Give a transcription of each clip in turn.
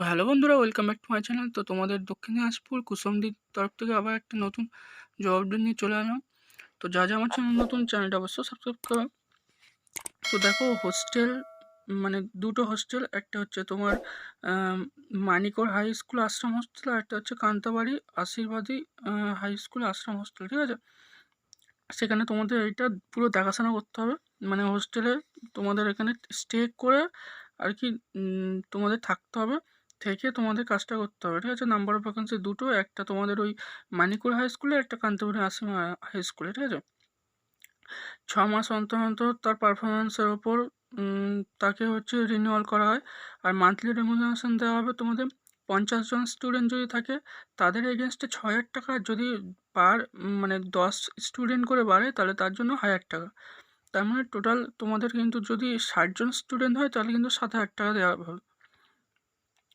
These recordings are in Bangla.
হ্যালো বন্ধুরা welcome back to my channel তো তোমাদের দক্ষিণ দিনাজপুর কুসুমদির তরফ থেকে আবার একটা নতুন জব আপডেট নিয়ে চলে এলাম। তো যা যা আমার চ্যানেল নতুন চ্যানেলটা অবশ্যই সাবস্ক্রাইব করো। তো দেখো হোস্টেল মানে দুটো হোস্টেল একটা হচ্ছে তোমার Manikor high school ashram hostel আর একটা হচ্ছে কান্তাবাড়ি আশীর্বাদী হাই স্কুল আশ্রম হোস্টেল ঠিক আছে? সেখানে তোমাদের এইটা পুরো দেখাশোনা করতে হবে। মানে হোস্টেলে তোমাদের এখানে স্টে করে আর কি তোমাদের থাকতে হবে। থেকে তোমাদের কাজটা করতে হবে। ঠিক আছে? নাম্বার অফ ভ্যাকেন্সি দুটো, একটা তোমাদের ওই মানিকুর হাই স্কুলে একটা কান্তপুরি আসাম হাই স্কুলে ঠিক আছে? ছ মাস অন্তর অন্তর তার পারফরমেন্সের ওপর তাকে হচ্ছে রিনিউয়াল করা হয়। আর মান্থলি রেমুনারেশন দেওয়া হবে তোমাদের পঞ্চাশ জন স্টুডেন্ট যদি থাকে, তাদের এগেনস্টে ছ হাজার টাকা যদি পার মানে দশ স্টুডেন্ট করে বাড়ে, তাহলে তার জন্য হাজার টাকা। তার মানে টোটাল তোমাদের কিন্তু যদি ষাটজন স্টুডেন্ট হয়, তাহলে কিন্তু সাত হাজার টাকা দেওয়া হবে।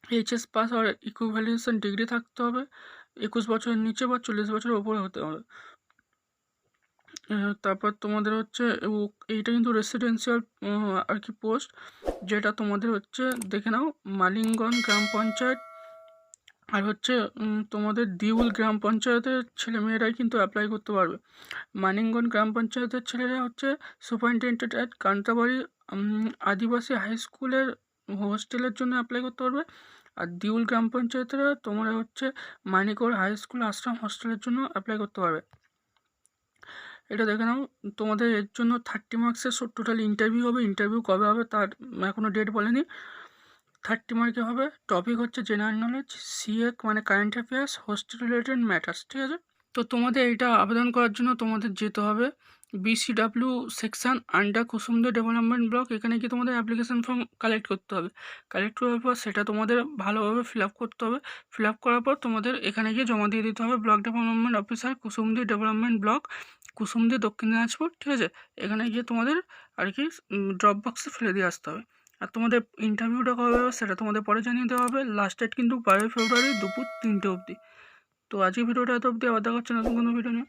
এইচএস পাস আর ইকুইভ্যালেন্সেন ডিগ্রি থাকতে হবে, একুশ বছরের নিচে বা চল্লিশ বছরের ওপরে হতে হবে। তারপর তোমাদের হচ্ছে এইটা কিন্তু রেসিডেন্সিয়াল আর কি পোস্ট যেটা তোমাদের হচ্ছে দেখে নাও, মালিঙ্গন গ্রাম পঞ্চায়েত, আর হচ্ছে তোমাদের দিউল গ্রাম পঞ্চায়েতের ছেলেমেয়েরাই কিন্তু অ্যাপ্লাই করতে পারবে। মানিঙ্গন গ্রাম পঞ্চায়েতের ছেলেরা হচ্ছে superintendent at Kantabari Adibasi high স্কুলের হোস্টেলের জন্য অ্যাপ্লাই করতে পারবে। আর দিউল গ্রাম পঞ্চায়েতেরা তোমরা হচ্ছে মানিকর হাই স্কুল আশ্রম হোস্টেলের জন্য অ্যাপ্লাই করতে পারবে। এটা দেখে নাও, তোমাদের এর জন্য থার্টি মার্কসের টোটাল ইন্টারভিউ হবে। ইন্টারভিউ কবে হবে তার এখনও ডেট বলেনি। থার্টি মার্কে হবে। টপিক হচ্ছে জেনারেল নলেজ সিএ মানে current affairs hostel related matters ঠিক আছে? তো তোমাদের এটা আবেদন করার জন্য তোমাদের যেতে হবে। বিসিডাব্লিউ সেকশন আন্ডার কুসুমদের ডেভেলপমেন্ট ব্লক এখানে কি তোমাদের অ্যাপ্লিকেশন ফর্ম কালেক্ট করতে হবে। কালেক্ট করার পর সেটা তোমাদের ভালোভাবে ফিল আপ করতে হবে। ফিল আপ করার পর তোমাদের এখানে গিয়ে জমা দিয়ে দিতে হবে block development officer Kushmandi development block Kushmandi Dakshin Dinajpur ঠিক আছে? এখানে গিয়ে তোমাদের আর কি ড্রপ বক্সে ফেলে দিয়ে আসতে হবে। আর তোমাদের ইন্টারভিউটা কবে হবে সেটা তোমাদের পরে জানিয়ে দেওয়া হবে। লাস্ট ডেট কিন্তু বারোই ফেব্রুয়ারি দুপুর তিনটে অবধি। তো আজকে ভিডিওটা এত অবধি, আবার দেখা হচ্ছে নতুন কোনো ভিডিও নিয়ে।